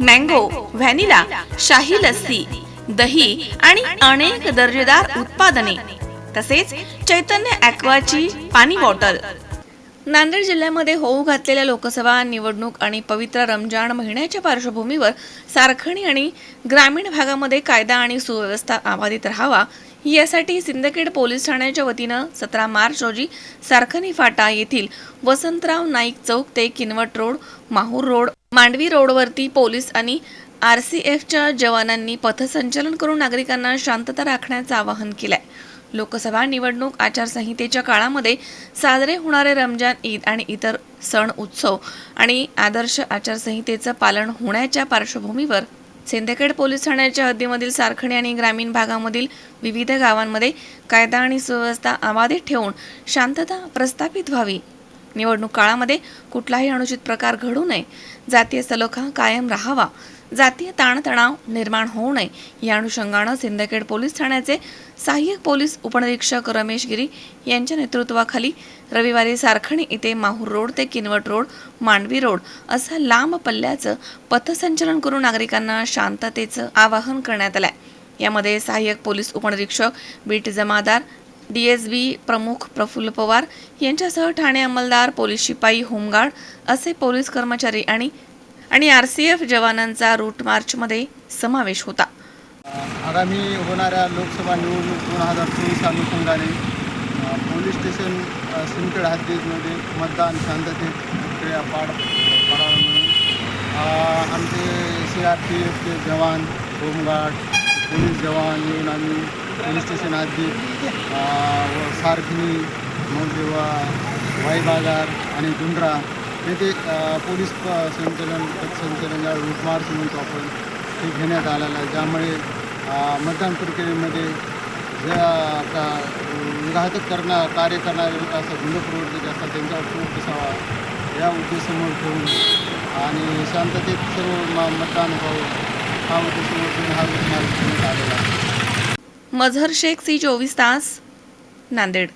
Mango vanilla शाही लस्सी दही आणि अनेक दर्जेदार उत्पादने तसेच चैतन्य ॲक्वाची पाणी बॉटल. नांदेड जिल्ह्यामध्ये होऊ घातलेल्या लोकसभा निवडणूक आणि पवित्र रमजान महिन्याच्या पार्श्वभूमीवर सारखणी आणि ग्रामीण भागामध्ये कायदा आणि सुव्यवस्था अबाधित राहावा यासाठी सिंदखेड पोलीस ठाण्याच्या वतीनं सतरा मार्च रोजी सारखनी फाटा येथील वसंतराव नाईक चौक ते किनवट रोड माहूर रोड मांडवी रोडवरती पोलीस आणि आर सी एफच्या जवानांनी पथसंचलन करून नागरिकांना शांतता राखण्याचं आवाहन केलंय. लोकसभा निवडणूक आचारसंहितेच्या काळामध्ये साजरे होणारे रमजान ईद आणि इतर सण उत्सव आणि आदर्श आचारसंहितेचं पालन होण्याच्या पार्श्वभूमीवर सिंदखेड पोलीस ठाण्याच्या हद्दीमधील सारखणी आणि ग्रामीण भागामधील विविध गावांमध्ये कायदा आणि सुव्यवस्था अबाधित ठेवून शांतता प्रस्थापित व्हावी. निवडणूक काळामध्ये कुठलाही अनुचित प्रकार घडू नये. जातीय सलोखा कायम राहावा. जातीय ताणतणाव निर्माण होऊ नये. या अनुषंगानं सिंदखेड पोलीस ठाण्याचे सहाय्यक पोलीस उपनिरीक्षक रमेश गिरी यांच्या नेतृत्वाखाली रविवारी सारखणी इथे माहूर रोड ते किनवट रोड मांडवी रोड असं लांब पल्ल्याचं पथसंचलन करून नागरिकांना शांततेचं आवाहन करण्यात आलंय. यामध्ये सहाय्यक पोलीस उपनिरीक्षक बीट जमादार डीएसबी प्रमुख प्रफुल्ल पवार यांच्यासह ठाणे अंमलदार पोलीस शिपाई होमगार्ड असे पोलीस कर्मचारी आणि आणि आर सी एफ जवानांचा रूट मार्चमध्ये समावेश होता. आगामी होणाऱ्या लोकसभा निवडणूक दोन हजार चोवीस अनुषंगाने पोलीस स्टेशन अ, सिंदखेड हद्दीमध्ये मतदान शांततेत प्रक्रिया पार पाडावं म्हणून आमचे सी आर पी एफचे जवान होमगार्ड पोलीस जवान येऊन आम्ही पोलीस स्टेशन हद्दीत व सारखणी मौजेवा वाई बाजार आणि गुंड्रा येथे पोलीस प- संचलन पथसंचलन या रूट मार्च म्हणतो आपण ते घेण्यात आलेलं आहे. ज्यामुळे मतदान प्रक्रियेमध्ये ज्या का विघातक करणार कार्य करणारे लोक असतात गुंड असतात त्यांच्यावर खूप असावा या उद्देशासमोर ठेवून आणि शांततेत सर्व मतदान व्हावं हा उद्देशासमोर ठेवून हा रूट घेण्यात आलेला आहे. मझहर शेख सी चोवीस तास नांदेड.